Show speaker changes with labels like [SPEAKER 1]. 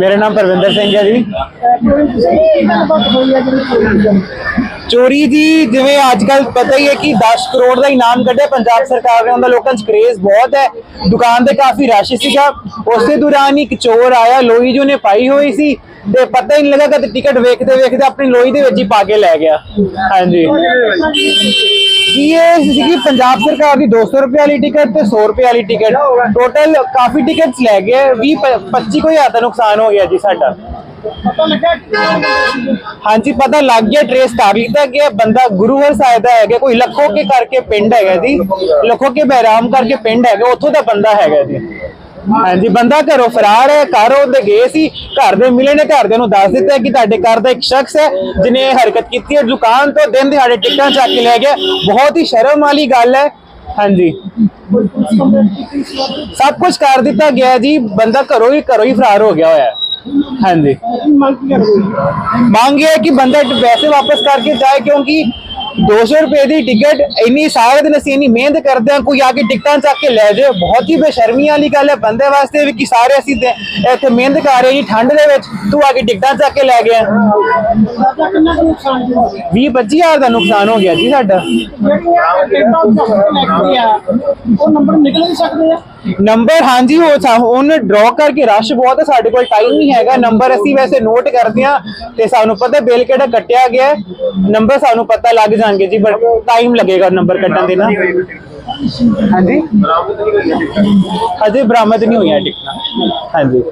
[SPEAKER 1] ਮੇਰਾ ਨਾਮ ਪਰਵਿੰਦਰ ਸਿੰਘ ਹੈ ਜੀ। ਚੋਰੀ ਦੀ ਜਿਵੇਂ ਅੱਜ ਕੱਲ ਪਤਾ ਹੀ ਹੈ ਕਿ 10 ਕਰੋੜ ਦਾ ਇਨਾਮ ਕੱਢਿਆ ਪੰਜਾਬ ਸਰਕਾਰ ਨੇ, ਉਹਦਾ ਲੋਕਾਂ 'ਚ ਕ੍ਰੇਜ਼ ਬਹੁਤ ਹੈ। ਦੁਕਾਨ ਤੇ ਕਾਫੀ ਰਸ਼ ਸੀਗਾ। ਉਸੇ ਦੌਰਾਨ ਹੀ ਇੱਕ ਚੋਰ ਆਇਆ ਲੋਈ ਜੋ ਨੇ ਪਾਈ ਹੋਈ ਸੀ ਤੇ ਪਤਾ ਹੀ ਨਹੀਂ ਲੱਗਾ ਕਿ ਟਿਕਟ ਵੇਖਦੇ ਵੇਖਦੇ ਆਪਣੀ ਲੋਹੀ ਦੇ ਵਿੱਚ ਹੀ ਪਾ ਕੇ ਲੈ ਗਿਆ। ਹਾਂਜੀ। ਜੀ ਇਹ ਸੀਗੀ ਪੰਜਾਬ ਸਰਕਾਰ ਦੀ 200 ਰੁਪਏ ਵਾਲੀ ਟਿਕਟ ਤੇ 100 ਰੁਪਏ ਵਾਲੀ ਟਿਕਟ? ਟੋਟਲ ਕਾਫੀ ਟਿਕਟਸ ਲੈ ਗਏ 20 25 ਕੋਈ ਹਜ਼ਾਰ ਦਾ ਨੁਕਸਾਨ ਹੋ ਗਿਆ ਜੀ ਸਾਡਾ। ਹਾਂਜੀ ਪਤਾ ਲੱਗ ਗਿਆ ਟ੍ਰੇਸ ਕਰ ਲਿੱਤਾ ਗਿਆ ਬੰਦਾ ਗੁਰੂਵਰ ਸਾਹਿਬ ਦਾ ਹੈਗਾ ਕੋਈ ਲੱਖੋ ਕੇ ਕਰਕੇ ਪਿੰਡ ਹੈਗਾ ਜੀ ਲੱਖੋ ਕੇ ਬਹਿਰਾਮ ਕਰਕੇ ਪਿੰਡ ਹੈਗਾ ਉੱਥੋਂ ਦਾ ਬੰਦਾ ਹੈਗਾ ਜੀ। ਹਾਂਜੀ ਬੰਦਾ ਘਰੋਂ ਫਰਾਰ ਹੈ ਘਰ ਉਹਦੇ ਗਏ ਸੀ ਘਰ ਦੇ ਮਿਲੇ ਨੇ ਘਰਦਿਆਂ ਨੂੰ ਦੱਸ ਦਿੱਤਾ ਕਿ ਤੁਹਾਡੇ ਘਰ ਦਾ ਇੱਕ ਸ਼ਖਸ ਹੈ ਜਿਨੇ ਇਹ ਹਰਕਤ ਕੀਤੀ ਹੈ। ਦੁਕਾਨ ਤੋਂ ਦਿਨ ਦਿਹਾੜੇ ਟਿਕਟਾਂ ਚੱਕ ਕੇ ਲੈ ਗਿਆ। ਬਹੁਤ ਹੀ ਸ਼ਰਮ ਵਾਲੀ ਗੱਲ ਹੈ। ਹਾਂਜੀ। ਸਭ ਕੁਝ ਕਰ ਦਿੱਤਾ ਗਿਆ ਜੀ। ਬੰਦਾ ਘਰੋਂ ਹੀ ਘਰੋਂ ਹੀ ਫਰਾਰ ਹੋ ਗਿਆ ਹੋਇਆ ਹੈ। ਹਾਂਜੀ। ਮੰਗ ਇਹ ਹੈ ਕਿ ਬੰਦਾ ਪੈਸੇ ਵਾਪਸ ਕਰਕੇ ਜਾਏ ਕਿਉਂਕਿ 200 ਰੁਪਏ ਦੀ ਟਿਕਟ, ਇੰਨੀ ਸਾਰੇ ਦਿਨ ਅਸੀਂ ਇੰਨੀ ਮਿਹਨਤ ਕਰਦੇ ਹਾਂ, ਕੋਈ ਆ ਕੇ ਟਿਕਟਾਂ ਚੱਕ ਕੇ ਲੈ ਜਾਏ ਬਹੁਤ ਹੀ ਬੇਸ਼ਰਮੀ ਵਾਲੀ ਗੱਲ ਹੈ, ਬੰਦੇ ਵਾਸਤੇ ਵੀ ਕਿ ਸਾਰੇ ਅਸੀਂ ਇੱਥੇ ਮਿਹਨਤ ਕਰ ਰਹੇ ਜੀ, ਠੰਡ ਦੇ ਵਿੱਚ, ਤੂੰ ਆ ਕੇ ਟਿਕਟਾਂ ਚੱਕ ਕੇ ਲੈ ਗਿਆ। 20 25000 ਦਾ ਨੁਕਸਾਨ ਹੋ ਗਿਆ ਜੀ ਸਾਡਾ। ਨੰਬਰ ਹਾਂਜੀ ਉਹ ਸਾ- ਉਹਨੇ ਡਰਾ ਕਰਕੇ ਰਸ਼ ਬਹੁਤ ਹੈ ਸਾਡੇ ਕੋਲ ਟਾਈਮ ਨਹੀਂ ਹੈਗਾ। ਨੰਬਰ ਅਸੀਂ ਵੈਸੇ ਨੋਟ ਕਰਦੇ ਆ ਤੇ ਸਾਨੂੰ ਪਤਾ ਬਿੱਲ ਕਿਹੜਾ ਕੱਟਿਆ ਗਿਆ ਹੈ। ਨੰਬਰ ਸਾਨੂੰ ਪਤਾ ਲੱਗ ਜਾਣਗੇ ਜੀ ਬਟ ਟਾਈਮ ਲੱਗੇਗਾ ਨੰਬਰ ਕੱਟਣ ਦੇ ਨਾ ਹਾਂਜੀ? ਹਜੇ ਬਰਾਮਦ ਨਹੀਂ ਹੋਈਆਂ ਟਿਕਟਾਂ। ਹਾਂਜੀ।